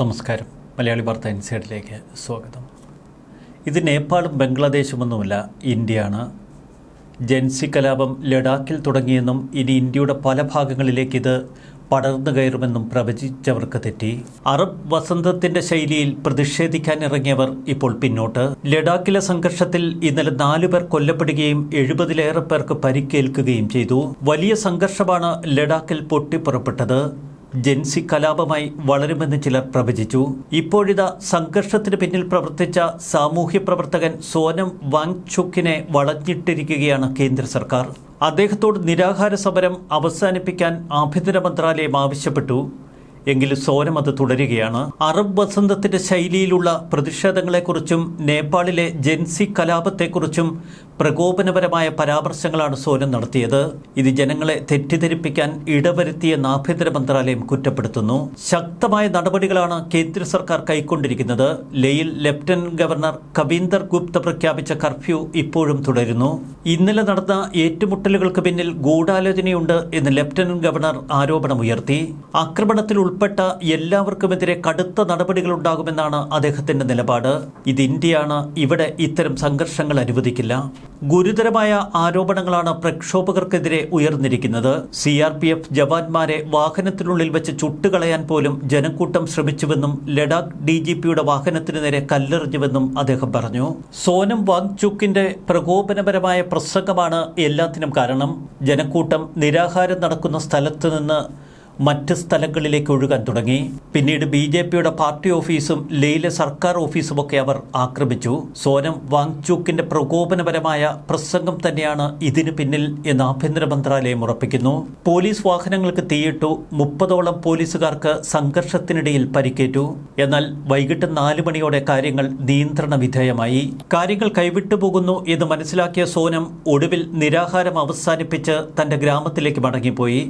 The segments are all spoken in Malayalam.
നമസ്കാരം. മലയാളി വാർത്ത ഇൻസൈഡിലേക്ക് സ്വാഗതം. ഇത് നേപ്പാളും ബംഗ്ലാദേശുമൊന്നുമല്ല ഇന്ത്യയാണ്. ജൻസി കലാപം ലഡാക്കിൽ തുടങ്ങിയെന്നും ഇനി ഇന്ത്യയുടെ പല ഭാഗങ്ങളിലേക്ക് ഇത് പടർന്നു കയറുമെന്നും പ്രവചിച്ചവർക്ക് തെറ്റി. അറബ് വസന്തത്തിന്റെ ശൈലിയിൽ പ്രതിഷേധിക്കാനിറങ്ങിയവർ ഇപ്പോൾ പിന്നോട്ട്. ലഡാക്കിലെ സംഘർഷത്തിൽ ഇന്നലെ നാലു പേർ കൊല്ലപ്പെടുകയും എഴുപതിലേറെ പേർക്ക് പരിക്കേൽക്കുകയും ചെയ്തു. വലിയ സംഘർഷമാണ് ലഡാക്കിൽ പൊട്ടിപ്പുറപ്പെട്ടത്. ജൻസി കലാപമായി വളരുമെന്ന് ചിലർ പ്രവചിച്ചു. ഇപ്പോഴിതാ സംഘർഷത്തിന് പിന്നിൽ പ്രവർത്തിച്ച സാമൂഹ്യ പ്രവർത്തകൻ സോനം വാങ്ചുക്കിനെ വളഞ്ഞിട്ടിരിക്കുകയാണ് കേന്ദ്ര സർക്കാർ. അദ്ദേഹത്തോട് നിരാഹാര സമരം അവസാനിപ്പിക്കാൻ ആഭ്യന്തര മന്ത്രാലയം ആവശ്യപ്പെട്ടു. എങ്കിലും സോനം അത് തുടരുകയാണ്. അറബ് വസന്തത്തിന്റെ ശൈലിയിലുള്ള പ്രതിഷേധങ്ങളെക്കുറിച്ചും നേപ്പാളിലെ ജെൻസി കലാപത്തെക്കുറിച്ചും പ്രകോപനപരമായ പരാമർശങ്ങളാണ് സോനം നടത്തിയത്. ഇത് ജനങ്ങളെ തെറ്റിദ്ധരിപ്പിക്കാൻ ഇടവരുത്തിയെന്ന് ആഭ്യന്തര മന്ത്രാലയം കുറ്റപ്പെടുത്തുന്നു. ശക്തമായ നടപടികളാണ് കേന്ദ്ര സർക്കാർ കൈക്കൊണ്ടിരിക്കുന്നത്. ലേയിൽ ലഫ്റ്റനന്റ് ഗവർണർ കവീന്ദർ ഗുപ്ത പ്രഖ്യാപിച്ച കർഫ്യൂ ഇപ്പോഴും തുടരുന്നു. ഇന്നലെ നടന്ന ഏറ്റുമുട്ടലുകൾക്ക് പിന്നിൽ ഗൂഢാലോചനയുണ്ട് എന്ന് ലഫ്റ്റനന്റ് ഗവർണർ ആരോപണമുയർത്തി. ആക്രമണത്തിൽ ഉൾപ്പെട്ട എല്ലാവർക്കുമെതിരെ കടുത്ത നടപടികളുണ്ടാകുമെന്നാണ് അദ്ദേഹത്തിന്റെ നിലപാട്. ഇത് ഇന്ത്യയാണ്. ഇവിടെ ഇത്തരം സംഘർഷങ്ങൾ അനുവദിക്കില്ല. ഗുരുതരമായ ആരോപണങ്ങളാണ് പ്രക്ഷോഭകർക്കെതിരെ ഉയർന്നിരിക്കുന്നത്. സി ആർ പി എഫ് ജവാന്മാരെ വാഹനത്തിനുള്ളിൽ വെച്ച് ചുട്ടുകളയാൻ പോലും ജനക്കൂട്ടം ശ്രമിച്ചുവെന്നും ലഡാക്ക് ഡി ജി പിയുടെ വാഹനത്തിനു നേരെ കല്ലെറിഞ്ഞുവെന്നും അദ്ദേഹം പറഞ്ഞു. സോനം വാങ്ചുക്കിന്റെ പ്രകോപനപരമായ പ്രസംഗമാണ് എല്ലാത്തിനും കാരണം. ജനക്കൂട്ടം നിരാഹാരം നടക്കുന്ന സ്ഥലത്ത് നിന്ന് മറ്റ് സ്ഥലങ്ങളിലേക്ക് ഒഴുകാൻ തുടങ്ങി. പിന്നീട് ബി ജെ പിയുടെ പാർട്ടി ഓഫീസും ലേയിലെ സർക്കാർ ഓഫീസുമൊക്കെ അവർ ആക്രമിച്ചു. സോനം വാങ്ചൂക്കിന്റെ പ്രകോപനപരമായ പ്രസംഗം തന്നെയാണ് ഇതിന് പിന്നിൽ എന്ന് ആഭ്യന്തര മന്ത്രാലയം ഉറപ്പിക്കുന്നു. പോലീസ് വാഹനങ്ങൾക്ക് തീയിട്ടു മുപ്പതോളം പോലീസുകാർക്ക് സംഘർഷത്തിനിടയിൽ പരിക്കേറ്റു. എന്നാൽ വൈകിട്ട് നാല് മണിയോടെ കാര്യങ്ങൾ നിയന്ത്രണ വിധേയമായി. കാര്യങ്ങൾ കൈവിട്ടു പോകുന്നു എന്ന് മനസ്സിലാക്കിയ സോനം ഒടുവിൽ നിരാഹാരം അവസാനിപ്പിച്ച് തന്റെ ഗ്രാമത്തിലേക്ക് മടങ്ങിപ്പോയി.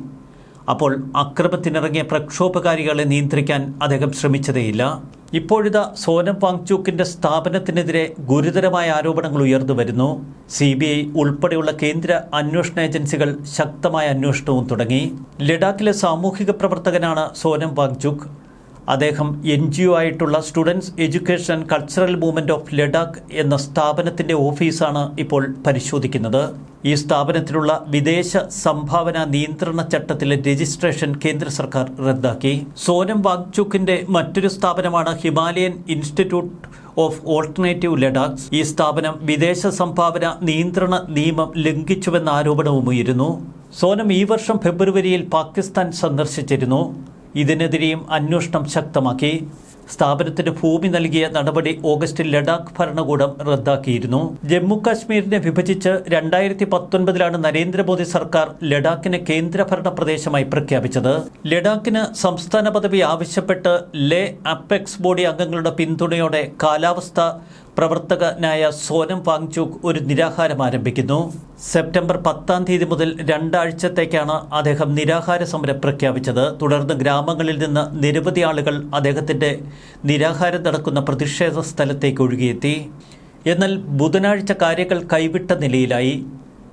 അപ്പോൾ അക്രമത്തിനിറങ്ങിയ പ്രക്ഷോഭകാരികളെ നിയന്ത്രിക്കാൻ അദ്ദേഹം ശ്രമിച്ചതേയില്ല. ഇപ്പോഴിതാ സോനം വാങ്ചൂക്കിന്റെ സ്ഥാപനത്തിനെതിരെ ഗുരുതരമായ ആരോപണങ്ങൾ ഉയർന്നു വരുന്നു. സി ബി ഐ ഉൾപ്പെടെയുള്ള കേന്ദ്ര അന്വേഷണ ഏജൻസികൾ ശക്തമായ അന്വേഷണവും തുടങ്ങി. ലഡാക്കിലെ സാമൂഹിക പ്രവർത്തകനാണ് സോനം വാങ്ചുക് അദ്ദേഹം എൻ ജി ഒ ആയിട്ടുള്ള students education cultural movement of Ladakh എന്ന സ്ഥാപനത്തിന്റെ ഓഫീസാണ് ഇപ്പോൾ പരിശോധിക്കുന്നത്. ഈ സ്ഥാപനത്തിലുള്ള വിദേശ സംഭാവന നിയന്ത്രണ ചട്ടത്തിലെ രജിസ്ട്രേഷൻ കേന്ദ്ര സർക്കാർ റദ്ദാക്കി. സോനം വാങ്ചുക്കിന്റെ മറ്റൊരു സ്ഥാപനമാണ് Himalayan institute of alternative Ladakh. ഈ സ്ഥാപനം വിദേശ സംഭാവന നിയന്ത്രണ നിയമം ലംഘിച്ചുവെന്ന ആരോപണവും ഉയരുന്നു. സോനം ഈ വർഷം ഫെബ്രുവരിയിൽ പാകിസ്ഥാൻ സന്ദർശിച്ചിരുന്നു. ഇതിനെതിരെയും അന്വേഷണം ശക്തമാക്കി. സ്ഥാപനത്തിന് ഭൂമി നൽകിയ നടപടി ഓഗസ്റ്റിൽ ലഡാക്ക് ഭരണകൂടം റദ്ദാക്കിയിരുന്നു. ജമ്മുകാശ്മീരിനെ വിഭജിച്ച് രണ്ടായിരത്തി പത്തൊൻപതിലാണ് നരേന്ദ്രമോദി സർക്കാർ ലഡാക്കിനെ കേന്ദ്രഭരണ പ്രദേശമായി പ്രഖ്യാപിച്ചത്. ലഡാക്കിന് സംസ്ഥാന പദവി ആവശ്യപ്പെട്ട് ലേ അപ്പെക്സ് ബോഡി അംഗങ്ങളുടെ പിന്തുണയോടെ കാലാവസ്ഥ പ്രവർത്തകനായ സോനം വാങ്ചുക് ഒരു നിരാഹാരം ആരംഭിക്കുന്നു. സെപ്റ്റംബർ പത്താം തീയതി മുതൽ രണ്ടാഴ്ചത്തേക്കാണ് അദ്ദേഹം നിരാഹാര സമരം പ്രഖ്യാപിച്ചത്. തുടർന്ന് ഗ്രാമങ്ങളിൽ നിന്ന് നിരവധി ആളുകൾ അദ്ദേഹത്തിന്റെ നിരാഹാരം നടക്കുന്ന പ്രതിഷേധ സ്ഥലത്തേക്ക് ഒഴുകിയെത്തി. എന്നാൽ ബുധനാഴ്ച കാര്യങ്ങൾ കൈവിട്ട നിലയിലായി.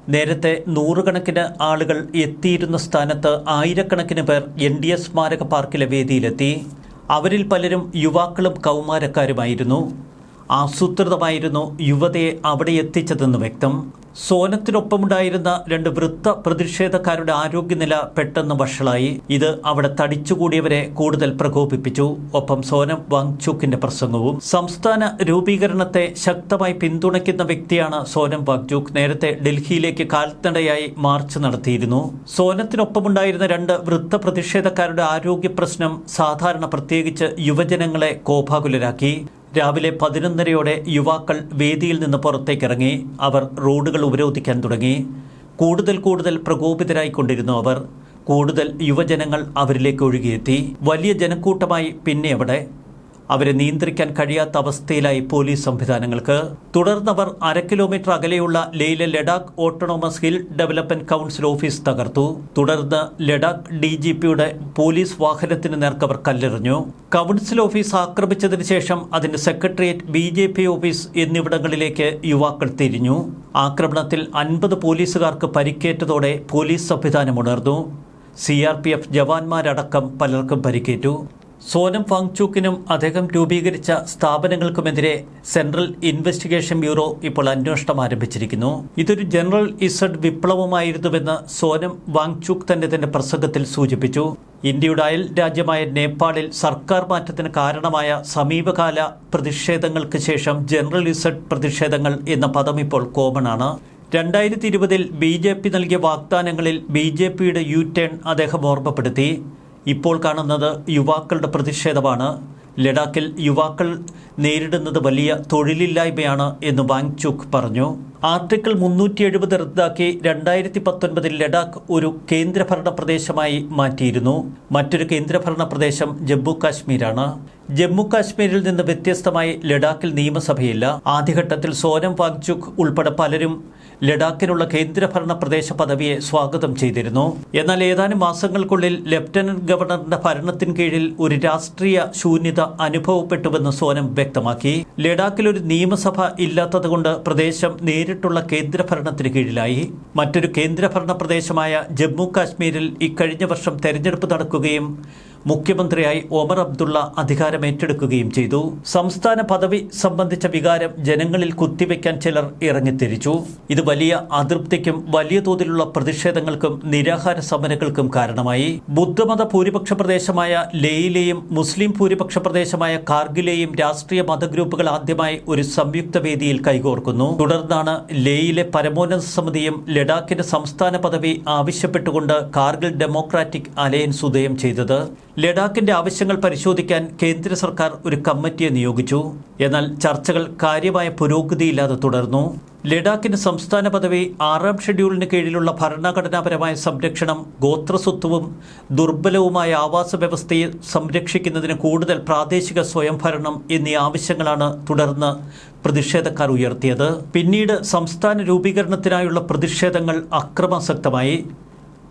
നേരത്തെ നൂറുകണക്കിന് ആളുകൾ എത്തിയിരുന്ന സ്ഥാനത്ത് ആയിരക്കണക്കിന് പേർ എൻ ഡി എസ് സ്മാരക പാർക്കിലെ വേദിയിലെത്തി. അവരിൽ പലരും യുവാക്കളും കൗമാരക്കാരുമായിരുന്നു. ആസൂത്രിതമായിരുന്നു യുവതയെ അവിടെ എത്തിച്ചതെന്ന് വ്യക്തം. സോനത്തിനൊപ്പമുണ്ടായിരുന്ന രണ്ട് വൃത്ത പ്രതിഷേധക്കാരുടെ ആരോഗ്യനില പെട്ടെന്ന് വഷളായി. ഇത് അവിടെ തടിച്ചുകൂടിയവരെ കൂടുതൽ പ്രകോപിപ്പിച്ചു. ഒപ്പം സോനം വാങ്ചൂക്കിന്റെ പ്രസംഗവും. സംസ്ഥാന രൂപീകരണത്തെ ശക്തമായി പിന്തുണയ്ക്കുന്ന വ്യക്തിയാണ് സോനം വാങ്ചൂക്ക്. നേരത്തെ ഡൽഹിയിലേക്ക് കാൽനടയായി മാർച്ച് നടത്തിയിരുന്നു. സോനത്തിനൊപ്പമുണ്ടായിരുന്ന രണ്ട് വൃത്ത പ്രതിഷേധക്കാരുടെ ആരോഗ്യ പ്രശ്നം സാധാരണ പ്രത്യേകിച്ച് യുവജനങ്ങളെ കോപാകുലരാക്കി. രാവിലെ പതിനൊന്നരയോടെ യുവാക്കൾ വേദിയിൽ നിന്ന് പുറത്തേക്കിറങ്ങി അവർ റോഡുകൾ ഉപരോധിക്കാൻ തുടങ്ങി. കൂടുതൽ കൂടുതൽ പ്രകോപിതരായിക്കൊണ്ടിരുന്നു അവർ. കൂടുതൽ യുവജനങ്ങൾ അവരിലേക്ക് ഒഴുകിയെത്തി. വലിയ ജനക്കൂട്ടമായി പിന്നെ അവിടെ അവരെ നിയന്ത്രിക്കാൻ കഴിയാത്ത അവസ്ഥയിലായി പോലീസ് സംവിധാനങ്ങൾക്ക്. തുടർന്നവർ അര കിലോമീറ്റർ അകലെയുള്ള ലേയിലെ Ladakh autonomous hill development council office തകർത്തു. തുടർന്ന് ലഡാക്ക് ഡി ജി പിയുടെ പോലീസ് വാഹനത്തിന് നേർക്കവർ കല്ലെറിഞ്ഞു. കൗൺസിൽ ഓഫീസ് ആക്രമിച്ചതിന് ശേഷം അതിന്റെ secretariat B J P office എന്നിവിടങ്ങളിലേക്ക് യുവാക്കൾ തിരിഞ്ഞു. ആക്രമണത്തിൽ അൻപത് പോലീസുകാർക്ക് പരിക്കേറ്റതോടെ പോലീസ് സംവിധാനം ഉണർന്നു. സി ആർ പി എഫ് ജവാന്മാരടക്കം പലർക്കും പരിക്കേറ്റു. സോനം ഫാങ്ചൂക്കിനും അദ്ദേഹം രൂപീകരിച്ച സ്ഥാപനങ്ങൾക്കുമെതിരെ സെൻട്രൽ ഇൻവെസ്റ്റിഗേഷൻ ബ്യൂറോ ഇപ്പോൾ അന്വേഷണം ആരംഭിച്ചിരിക്കുന്നു. ഇതൊരു ജനറൽ ഇസഡ് വിപ്ലവമായിരുന്നുവെന്ന് സോനം വാങ്ചൂക്ക് തന്നെ തന്റെ പ്രസംഗത്തിൽ സൂചിപ്പിച്ചു. ഇന്ത്യയുടെ അയൽ രാജ്യമായ നേപ്പാളിൽ സർക്കാർ മാറ്റത്തിന് കാരണമായ സമീപകാല പ്രതിഷേധങ്ങൾക്ക് ശേഷം ജനറൽ ഇസഡ് പ്രതിഷേധങ്ങൾ എന്ന പദം ഇപ്പോൾ കോമൺ ആണ്. രണ്ടായിരത്തി ഇരുപതിൽ ബി ജെ പി നൽകിയ വാഗ്ദാനങ്ങളിൽ ബി ജെ പിയുടെ യു ടേൺ അദ്ദേഹം ഓർമ്മപ്പെടുത്തി. ഇപ്പോൾ കാണുന്നത് യുവാക്കളുടെ പ്രതിഷേധമാണ്. ലഡാക്കിൽ യുവാക്കൾ നേരിടുന്നത് വലിയ തൊഴിലില്ലായ്മയാണ് എന്ന് വാങ്ചുക് പറഞ്ഞു. ആർട്ടിക്കിൾ മുന്നൂറ്റി എഴുപത് റദ്ദാക്കി രണ്ടായിരത്തി പത്തൊൻപതിൽ ലഡാക്ക് ഒരു കേന്ദ്രഭരണ പ്രദേശമായി മാറ്റിയിരുന്നു. മറ്റൊരു കേന്ദ്രഭരണ പ്രദേശം ജമ്മു കാശ്മീരാണ് ജമ്മു കാശ്മീരിൽ നിന്ന് വ്യത്യസ്തമായി ലഡാക്കിൽ നിയമസഭയില്ല. ആദ്യഘട്ടത്തിൽ സോനം വാങ്ചുക് ഉൾപ്പെടെ പലരും ലഡാക്കിനുള്ള കേന്ദ്രഭരണ പ്രദേശ പദവിയെ സ്വാഗതം ചെയ്തിരുന്നു. എന്നാൽ ഏതാനും മാസങ്ങൾക്കുള്ളിൽ ലഫ്റ്റനന്റ് ഗവർണറുടെ ഭരണത്തിന് കീഴിൽ ഒരു രാഷ്ട്രീയ ശൂന്യത അനുഭവപ്പെട്ടുവെന്ന് സോനം വ്യക്തമാക്കി. ലഡാക്കിൽ ഒരു നിയമസഭ ഇല്ലാത്തതുകൊണ്ട് പ്രദേശം നേരിട്ടുള്ള കേന്ദ്രഭരണത്തിന് കീഴിലായി. മറ്റൊരു കേന്ദ്രഭരണ പ്രദേശമായ ജമ്മു കാശ്മീരിൽ ഇക്കഴിഞ്ഞ വർഷം തെരഞ്ഞെടുപ്പ് നടക്കുകയും മുഖ്യമന്ത്രിയായി ഒമർ അബ്ദുള്ള അധികാരമേറ്റെടുക്കുകയും ചെയ്തു. സംസ്ഥാന പദവി സംബന്ധിച്ച വികാരം ജനങ്ങളിൽ കുത്തിവെക്കാൻ ചിലർ ഇറങ്ങിത്തിരിച്ചു. ഇത് വലിയ അതൃപ്തിക്കും വലിയ തോതിലുള്ള പ്രതിഷേധങ്ങൾക്കും നിരാഹാര സമരങ്ങൾക്കും കാരണമായി. ബുദ്ധമത ഭൂരിപക്ഷ പ്രദേശമായ ലേയിലെയും മുസ്ലിം ഭൂരിപക്ഷ പ്രദേശമായ കാർഗിലെയും രാഷ്ട്രീയ മതഗ്രൂപ്പുകൾ ആദ്യമായി ഒരു സംയുക്ത വേദിയിൽ കൈകോർക്കുന്നു. തുടർന്നാണ് ലേയിലെ പരമോന്നത സമിതിയും ലഡാക്കിന്റെ സംസ്ഥാന പദവി ആവശ്യപ്പെട്ടുകൊണ്ട് കാർഗിൽ ഡെമോക്രാറ്റിക് അലയൻസ് ഉദയം ചെയ്തത്. ലഡാക്കിന്റെ ആവശ്യങ്ങൾ പരിശോധിക്കാൻ കേന്ദ്ര സർക്കാർ ഒരു കമ്മിറ്റിയെ നിയോഗിച്ചു. എന്നാൽ ചർച്ചകൾ കാര്യമായ പുരോഗതിയില്ലാതെ തുടർന്നു. ലഡാക്കിന് സംസ്ഥാന പദവി ആറാം ഷെഡ്യൂളിന് കീഴിലുള്ള ഭരണഘടനാപരമായ സംരക്ഷണം ഗോത്രസ്വത്വവും ദുർബലവുമായ ആവാസ വ്യവസ്ഥയെ സംരക്ഷിക്കുന്നതിന് കൂടുതൽ പ്രാദേശിക സ്വയംഭരണം എന്നീ ആവശ്യങ്ങളാണ് തുടർന്ന് പ്രതിഷേധക്കാർ ഉയർത്തിയത്. പിന്നീട് സംസ്ഥാന രൂപീകരണത്തിനായുള്ള പ്രതിഷേധങ്ങൾ അക്രമാസക്തമായി.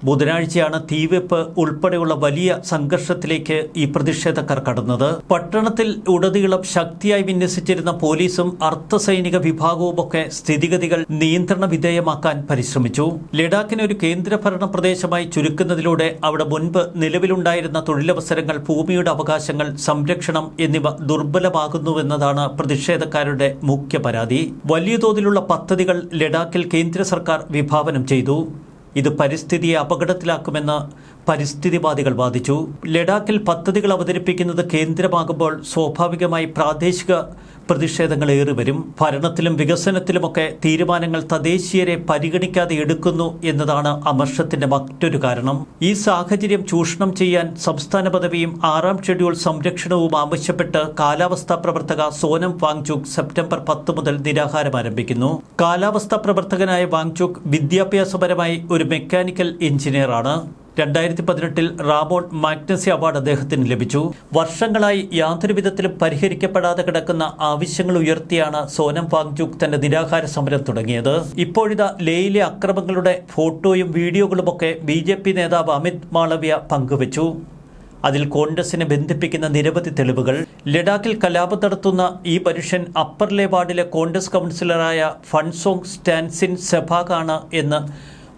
ബുധനാഴ്ചയാണ് തീവെപ്പ് ഉൾപ്പെടെയുള്ള വലിയ സംഘർഷത്തിലേക്ക് ഈ പ്രതിഷേധക്കാർ കടന്നത്. പട്ടണത്തിൽ ഉടനീളം ശക്തിയായി വിന്യസിച്ചിരുന്ന പോലീസും അർദ്ധസൈനിക വിഭാഗവുമൊക്കെ സ്ഥിതിഗതികൾ നിയന്ത്രണ വിധേയമാക്കാൻ പരിശ്രമിച്ചു. ലഡാക്കിനെ ഒരു കേന്ദ്രഭരണ പ്രദേശമായി ചുരുക്കുന്നതിലൂടെ അവിടെ മുൻപ് നിലവിലുണ്ടായിരുന്ന തൊഴിലവസരങ്ങൾ ഭൂമിയുടെ അവകാശങ്ങൾ സംരക്ഷണം എന്നിവ ദുർബലമാകുന്നുവെന്നതാണ് പ്രതിഷേധക്കാരുടെ മുഖ്യ പരാതി. വലിയ തോതിലുള്ള പദ്ധതികൾ ലഡാക്കിൽ കേന്ദ്ര സർക്കാർ വിഭാവനം ചെയ്തു. ഇത് പരിസ്ഥിതിയെ അപകടത്തിലാക്കുമെന്ന് പരിസ്ഥിതിവാദികൾ വാദിച്ചു. ലഡാക്കിൽ പദ്ധതികൾ അവതരിപ്പിക്കുന്നത് കേന്ദ്രമാകുമ്പോൾ സ്വാഭാവികമായി പ്രാദേശിക പ്രതിഷേധങ്ങൾ ഏറി വരും. ഭരണത്തിലും വികസനത്തിലുമൊക്കെ തീരുമാനങ്ങൾ തദ്ദേശീയരെ പരിഗണിക്കാതെ എടുക്കുന്നു എന്നതാണ് അമർഷത്തിന്റെ മറ്റൊരു കാരണം. ഈ സാഹചര്യം ചൂഷണം ചെയ്യാൻ സംസ്ഥാന പദവിയും ആറാം ഷെഡ്യൂൾ സംരക്ഷണവും ആവശ്യപ്പെട്ട് കാലാവസ്ഥാ പ്രവർത്തക സോനം വാങ്ചുക് സെപ്റ്റംബർ പത്ത് മുതൽ നിരാഹാരം ആരംഭിക്കുന്നു. കാലാവസ്ഥാ പ്രവർത്തകനായ വാങ്ചുക് വിദ്യാഭ്യാസപരമായി ഒരു മെക്കാനിക്കൽ എഞ്ചിനീയറാണ്. രണ്ടായിരത്തി പതിനെട്ടിൽ റാബോട്ട് മാഗ്നസി അവാർഡ് അദ്ദേഹത്തിന് ലഭിച്ചു. വർഷങ്ങളായി യാതൊരു വിധത്തിലും പരിഹരിക്കപ്പെടാതെ കിടക്കുന്ന ആവശ്യങ്ങൾ ഉയർത്തിയാണ് സോനം വാങ്ചുക് തന്റെ നിരാഹാര സമരം തുടങ്ങിയത്. ഇപ്പോഴിതാ ലേയിലെ അക്രമങ്ങളുടെ ഫോട്ടോയും വീഡിയോകളുമൊക്കെ ബി ജെ പി നേതാവ് അമിത് മാളവ്യ പങ്കുവച്ചു. അതിൽ കോൺഗ്രസിനെ ബന്ധിപ്പിക്കുന്ന നിരവധി തെളിവുകൾ. ലഡാക്കിൽ കലാപം നടത്തുന്ന ഈ മനുഷ്യൻ അപ്പർ ലേ വാർഡിലെ കോൺഗ്രസ് കൗൺസിലറായ ഫൺസോങ് സ്റ്റാൻസിൻ സെഭാഗാണ് എന്ന്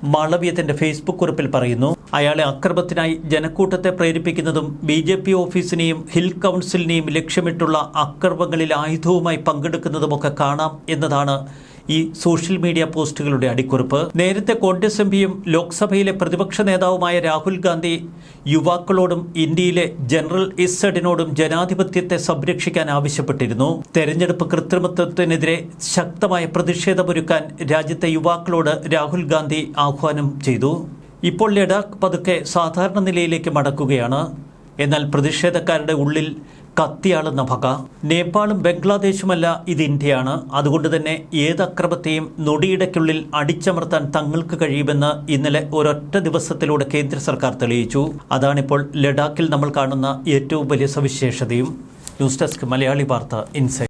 മാളവ്യ തന്റെ ഫേസ്ബുക്ക് കുറിപ്പിൽ പറയുന്നു അയാളെ അക്രമത്തിനായി ജനക്കൂട്ടത്തെ പ്രേരിപ്പിക്കുന്നതും ബി ജെ പി ഓഫീസിനെയും ഹിൽ കൗൺസിലിനെയും ലക്ഷ്യമിട്ടുള്ള അക്രമങ്ങളിൽ ആയുധവുമായി പങ്കെടുക്കുന്നതുമൊക്കെ കാണാം എന്നതാണ് ഈ സോഷ്യൽ മീഡിയ പോസ്റ്റുകളുടെ അടിക്കുറിപ്പ്. നേരത്തെ കോൺഗ്രസ് എം പിയും ലോക്സഭയിലെ പ്രതിപക്ഷ നേതാവുമായ രാഹുൽ ഗാന്ധി യുവാക്കളോടും ഇന്ത്യയിലെ ജനറൽ ഇസഡിനോടും ജനാധിപത്യത്തെ സംരക്ഷിക്കാൻ ആവശ്യപ്പെട്ടിരുന്നു. തെരഞ്ഞെടുപ്പ് കൃത്രിമത്വത്തിനെതിരെ ശക്തമായ പ്രതിഷേധമൊരുക്കാൻ രാജ്യത്തെ യുവാക്കളോട് രാഹുൽ ഗാന്ധി ആഹ്വാനം ചെയ്തു. ഇപ്പോൾ ലഡാക്ക് പതുക്കെ സാധാരണ നിലയിലേക്ക് മടക്കുകയാണ്. എന്നാൽ പ്രതിഷേധക്കാരുടെ ഉള്ളിൽ കത്തിയാളുന്ന ഭക നേപ്പാളും ബംഗ്ലാദേശുമല്ല ഇത് ഇന്ത്യയാണ്. അതുകൊണ്ട് തന്നെ ഏത് അക്രമത്തെയും നൊടിയിടയ്ക്കുള്ളിൽ അടിച്ചമർത്താൻ തങ്ങൾക്ക് കഴിയുമെന്ന് ഇന്നലെ ഒരൊറ്റ ദിവസത്തിലൂടെ കേന്ദ്ര സർക്കാർ തെളിയിച്ചു. അതാണിപ്പോൾ ലഡാക്കിൽ നമ്മൾ കാണുന്ന ഏറ്റവും വലിയ സവിശേഷതയും. ന്യൂസ് ഡെസ്ക് മലയാളി വാർത്ത ഇൻസൈറ്റ്